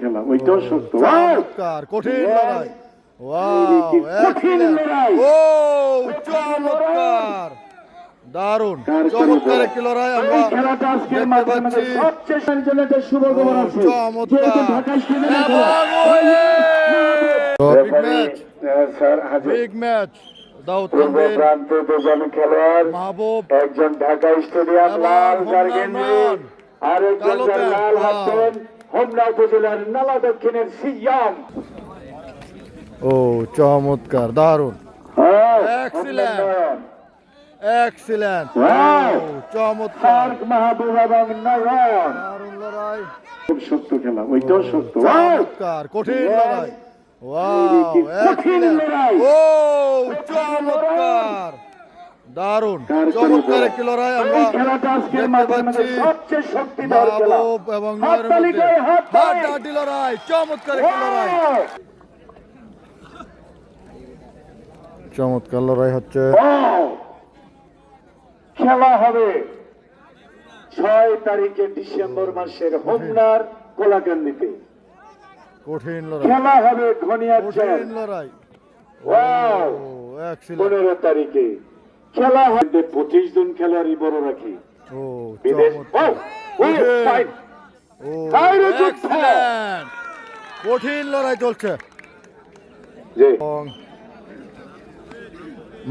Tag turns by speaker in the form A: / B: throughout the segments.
A: খেলা ওইটাও সত্য।
B: কঠিন লড়াই।
A: কঠিন।
B: ও চমৎকার। দারুণ চমৎকার একটি আমরা দেখতে পাচ্ছি। চমৎকার। Big match. দাউদ
A: দুজন খেলোয়াড়।
B: মাহবুব।
A: একজন ঢাকা স্টেডিয়াম লাল। আর একজন লাল। হাতেন হোমনা উপজেলার নালা দক্ষিণের সিয়াম।
B: ও চমৎকার দারুণ।
A: হ্যাঁ,
B: Excellent.
A: হোমনা
B: এক্সিলেন্ট চমৎকার।
A: মাহবুব এবং নয়ন
B: দারুণ লড়াই।
A: খুব সত্য খেলা ওইটাও সত্য
B: চমৎকার কঠিন. লড়াই। ওয়াও
A: কঠিন লড়াই।
B: ও চমৎকার দারুণ চমৎকার একটি লড়াই আমরা দেখতে পাচ্ছি। মাহবুব এবং। হাড্ডাহাড্ডি লড়াই চমৎকার একটি লড়াই। চমৎকার লড়াই হচ্ছে।
A: খেলা হবে ছয় তারিখে ডিসেম্বর মাসের হোমনার কোলাকান্দিতে
B: কঠিন লড়াই।
A: খেলা হবে
B: কঠিন লড়াই।
A: পনেরো তারিখে। খেলা হবে পঁচিশ জন খেলোয়াড়ই বড় রাখি। বিদেশ
B: কঠিন। লড়াই চলছে।
A: জি।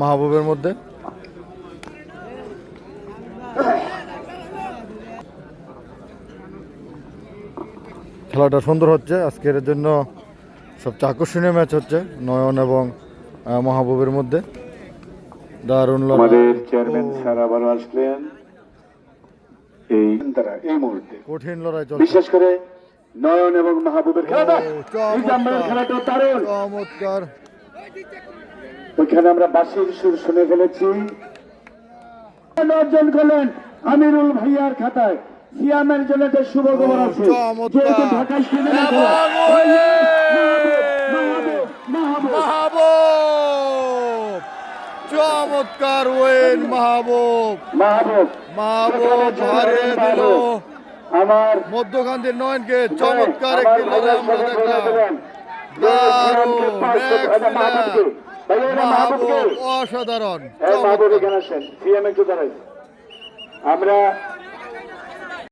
B: মাহবুবের মধ্যে। খেলাটা সুন্দর হচ্ছে। আজকের জন্য সবচেয়ে আকর্ষণীয় ম্যাচ হচ্ছে নয়ন এবং মাহবুবের মধ্যে। দারুণ
A: আমাদের চেয়ারম্যান স্যার আবার আসলেন। এই তারা এই মুহূর্তে।
B: কঠিন লড়াই চলছে।
A: বিশেষ করে নয়ন এবং মাহবুবের খেলাটা। খেলাটা দারুণ।
B: চমৎকার।
A: ওইখানে আমরা বাসির সুর শুনে ফেলেছি। অর্জন করলেন আমিরুল ভাইয়ার খাতায়। সিয়ামের জন্য একটা শুভ খবর আছে।
B: চমৎকার। চমৎকার ওয়েন মাহবুব।
A: মাহবুব।
B: মাহবুব হারিয়ে দিল।
A: আমার
B: নয়নকে চমৎকার
A: আমার
B: একটি লড়াই আমরা দেখলাম দারুণ। মাহবুব অসাধারণ চমৎকার।
A: আমরা